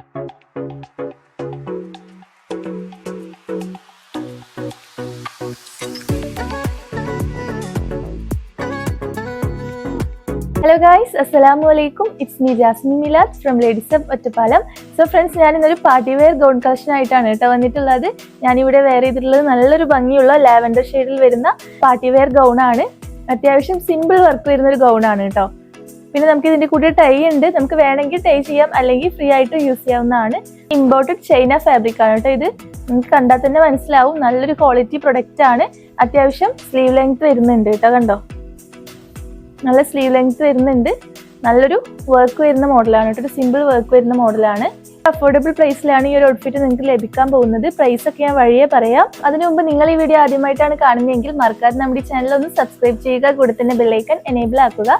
Hello guys അസ്സലാമു അലൈക്കും it's me Jasmin Milad from ladies of Ottapalam so friends ഞാനിന്നൊരു party wear gown collection ആയിട്ടാണ് കേട്ടോ വന്നിട്ടുള്ളത്. ഞാനിവിടെ വെയർ ചെയ്തിട്ടുള്ളത് നല്ലൊരു ഭംഗിയുള്ള ലാവൻഡർ ഷെയ്ഡിൽ വരുന്ന പാർട്ടി വെയർ ഗൗൺ ആണ്. അത്യാവശ്യം സിമ്പിൾ വർക്ക് വരുന്ന ഒരു ഗൗൺ ആണ് കേട്ടോ. പിന്നെ നമുക്ക് ഇതിന്റെ കൂടെ ടൈ ഉണ്ട്. നമുക്ക് വേണമെങ്കിൽ ടൈ ചെയ്യാം. അല്ലെങ്കിൽ ഫ്രീ ആയിട്ട് യൂസ് ചെയ്യാവുന്നതാണ്. ഇമ്പോർട്ടഡ് ചൈന ഫാബ്രിക് ആണ് കേട്ടോ ഇത്. നിങ്ങൾക്ക് കണ്ടാൽ തന്നെ മനസ്സിലാവും. നല്ലൊരു ക്വാളിറ്റി പ്രൊഡക്റ്റ് ആണ്. അത്യാവശ്യം സ്ലീവ് ലെങ്ത് വരുന്നുണ്ട് കേട്ടോ കണ്ടോ? നല്ല സ്ലീവ് ലെങ്ത് വരുന്നുണ്ട്. നല്ലൊരു വർക്ക് വരുന്ന മോഡലാണ് കേട്ടോ. ഒരു സിമ്പിൾ വർക്ക് വരുന്ന മോഡലാണ് അഫോർഡബിൾ പ്രൈസിലാണ് ഈ ഒരു ഔട്ട്ഫിറ്റ് നിങ്ങൾക്ക് ലഭിക്കാൻ പോകുന്നത്. പ്രൈസ് ഒക്കെ ഞാൻ വഴിയെ പറയാം. അതിനു മുമ്പ് നിങ്ങൾ ഈ വീഡിയോ ആദ്യമായിട്ടാണ് കാണുന്നതെങ്കിൽ മറക്കാതെ നമ്മുടെ ചാനൽ ഒന്ന് സബ്സ്ക്രൈബ് ചെയ്യുക കൂടെ തന്നെ ബെല്ലൈക്കൻ എനേബിൾ ആക്കുക.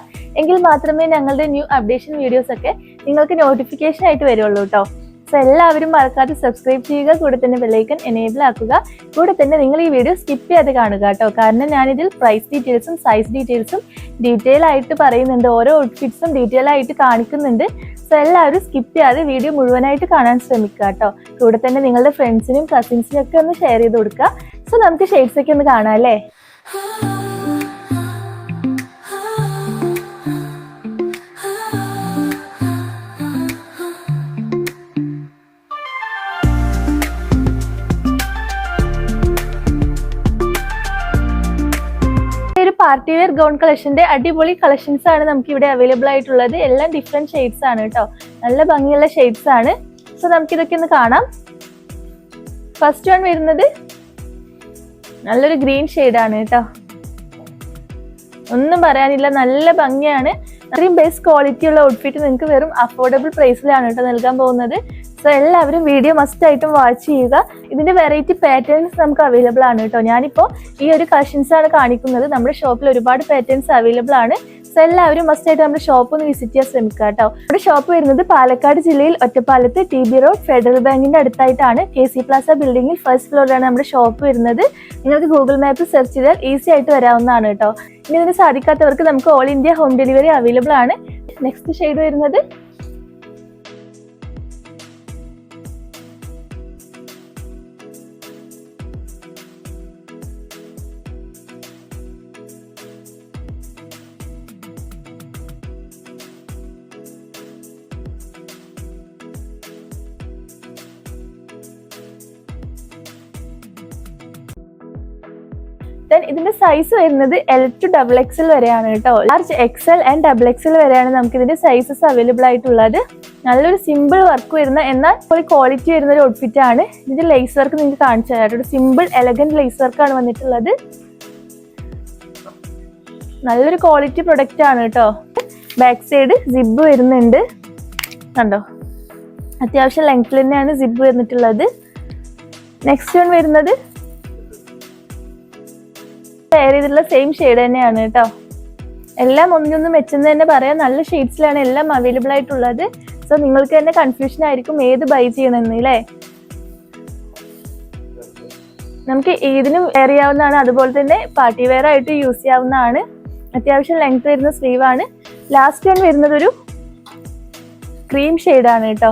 എങ്കിൽ മാത്രമേ ഞങ്ങളുടെ ന്യൂ അപ്ഡേഷൻ വീഡിയോസ് ഒക്കെ നിങ്ങൾക്ക് നോട്ടിഫിക്കേഷൻ ആയിട്ട് വരുള്ളൂ കേട്ടോ സോ എല്ലാവരും മറക്കാതെ സബ്സ്ക്രൈബ് ചെയ്യുക കൂടെ തന്നെ ബെല്ലൈക്കൻ എനേബിൾ ആക്കുക. കൂടെ തന്നെ നിങ്ങൾ ഈ വീഡിയോ സ്കിപ്പ് ചെയ്യാതെ കാണുക കേട്ടോ കാരണം ഞാനിതിൽ പ്രൈസ് ഡീറ്റെയിൽസും സൈസ് ഡീറ്റെയിൽസും ഡീറ്റെയിൽ ആയിട്ട് പറയുന്നുണ്ട്. ഓരോ ഔട്ട്ഫിറ്റ്സും ഡീറ്റെയിൽ ആയിട്ട് കാണിക്കുന്നുണ്ട്. സോ എല്ലാവരും സ്കിപ്പ് ചെയ്യാതെ വീഡിയോ മുഴുവനായിട്ട് കാണാൻ ശ്രമിക്കുക കേട്ടോ. കൂടെ തന്നെ നിങ്ങളുടെ ഫ്രണ്ട്സിനും കസിൻസിനും ഒക്കെ ഒന്ന് ഷെയർ ചെയ്ത് കൊടുക്കുക. സോ നമുക്ക് ഷെയ്ഡ്സ് ഒക്കെ ഒന്ന് കാണാം അല്ലേ? പാർട്ടി വെയർ ഗൗൺ കളക്ഷന്റെ അടിപൊളി കളക്ഷൻസ് ആണ് നമുക്ക് ഇവിടെ അവൈലബിൾ ആയിട്ടുള്ളത്. എല്ലാം ഡിഫറെന്റ് ഷെയ്ഡ്സ് ആണ് കേട്ടോ നല്ല ഭംഗിയുള്ള ഷെയ്ഡ്സ് ആണ്. സോ നമുക്ക് ഇതൊക്കെ ഒന്ന് കാണാം. ഫസ്റ്റ് വൺ വരുന്നത് നല്ലൊരു ഗ്രീൻ ആണ് കേട്ടോ ഒന്നും പറയാനില്ല നല്ല ഭംഗിയാണ്. അത്രയും ബെസ്റ്റ് ക്വാളിറ്റി ഉള്ള ഔട്ട്ഫിറ്റ് നിങ്ങൾക്ക് വെറും അഫോർഡബിൾ പ്രൈസിലാണ് കേട്ടോ നൽകാൻ പോകുന്നത്. സോ എല്ലാവരും വീഡിയോ മസ്റ്റ് ആയിട്ടും വാച്ച് ചെയ്യുക. ഇതിന്റെ വെറൈറ്റി പാറ്റേൺസ് നമുക്ക് അവൈലബിൾ ആണ് കേട്ടോ. ഞാനിപ്പോൾ ഈ ഒരു കഷൻസ് ആണ് കാണിക്കുന്നത്. നമ്മുടെ ഷോപ്പിൽ ഒരുപാട് പാറ്റേൺസ് അവൈലബിൾ ആണ്. സോ എല്ലാവരും മസ്റ്റ് ആയിട്ട് നമ്മുടെ ഷോപ്പ് ഒന്ന് വിസിറ്റ് ചെയ്യാൻ ശ്രമിക്കുക കേട്ടോ നമ്മുടെ ഷോപ്പ് വരുന്നത് പാലക്കാട് ജില്ലയിൽ ഒറ്റപ്പാലത്ത് ടി ബി റോഡ് ഫെഡറൽ ബാങ്കിന്റെ അടുത്തായിട്ടാണ് കെ സി പ്ലാസ ബിൽഡിംഗിൽ ഫസ്റ്റ് ഫ്ലോറിലാണ് നമ്മുടെ ഷോപ്പ് വരുന്നത്. നിങ്ങൾക്ക് ഗൂഗിൾ മാപ്പ് സെർച്ച് ചെയ്താൽ ഈസി ആയിട്ട് വരാവുന്നതാണ് കേട്ടോ. ഇനി ഇതിന് സാധിക്കാത്തവർക്ക് നമുക്ക് all India home delivery available ആണ്. നെക്സ്റ്റ് ഷെയ്ഡ് വരുന്നത് ദെൻ ഇതിന്റെ സൈസ് വരുന്നത് എൽ ടു ഡബിൾ എക്സൽ വരെയാണ് കേട്ടോ. Large XL and double XL വരെയാണ് നമുക്ക് ഇതിന്റെ സൈസസ് അവൈലബിൾ ആയിട്ടുള്ളത്. നല്ലൊരു സിമ്പിൾ വർക്ക് വരുന്ന എന്നാൽ ഒരു ക്വാളിറ്റി വരുന്ന ഒരു ഔട്ട്ഫിറ്റ് ആണ്. ഇതിന്റെ ലേസ് വർക്ക് നിങ്ങൾക്ക് കാണിച്ചു തരാം. ഒരു സിമ്പിൾ എലഗന്റ് ലേസ് വർക്കാണ് വന്നിട്ടുള്ളത്. നല്ലൊരു ക്വാളിറ്റി പ്രൊഡക്റ്റ് ആണ് കേട്ടോ. ബാക്ക് സൈഡ് സിബ് വരുന്നുണ്ട്. കണ്ടോ? അത്യാവശ്യം ലെങ്ത്തിൽ തന്നെയാണ് സിബ് വന്നിട്ടുള്ളത്. നെക്സ്റ്റ് വൺ വരുന്നത് വെയർ ചെയ്തിട്ടുള്ള സെയിം ഷെയ്ഡ് തന്നെയാണ് കേട്ടോ. എല്ലാം ഒന്നിനൊന്ന് മെച്ചെന്ന് തന്നെ പറയാം. നല്ല ഷെയ്ഡ്സിലാണ് എല്ലാം അവൈലബിൾ ആയിട്ടുള്ളത്. സോ നിങ്ങൾക്ക് തന്നെ കൺഫ്യൂഷൻ ആയിരിക്കും ഏത് ബൈ ചെയ്യണമെന്ന് അല്ലേ നമുക്ക് ഏതിനും വെയർ ചെയ്യാവുന്നതാണ്. അതുപോലെ തന്നെ പാർട്ടി വെയർ ആയിട്ട് യൂസ് ചെയ്യാവുന്നതാണ്. അത്യാവശ്യം ലെങ്ത് വരുന്ന സ്ലീവാണ് ലാസ്റ്റ് വൺ വരുന്നത് ഒരു ക്രീം ഷെയ്ഡാണ് കേട്ടോ.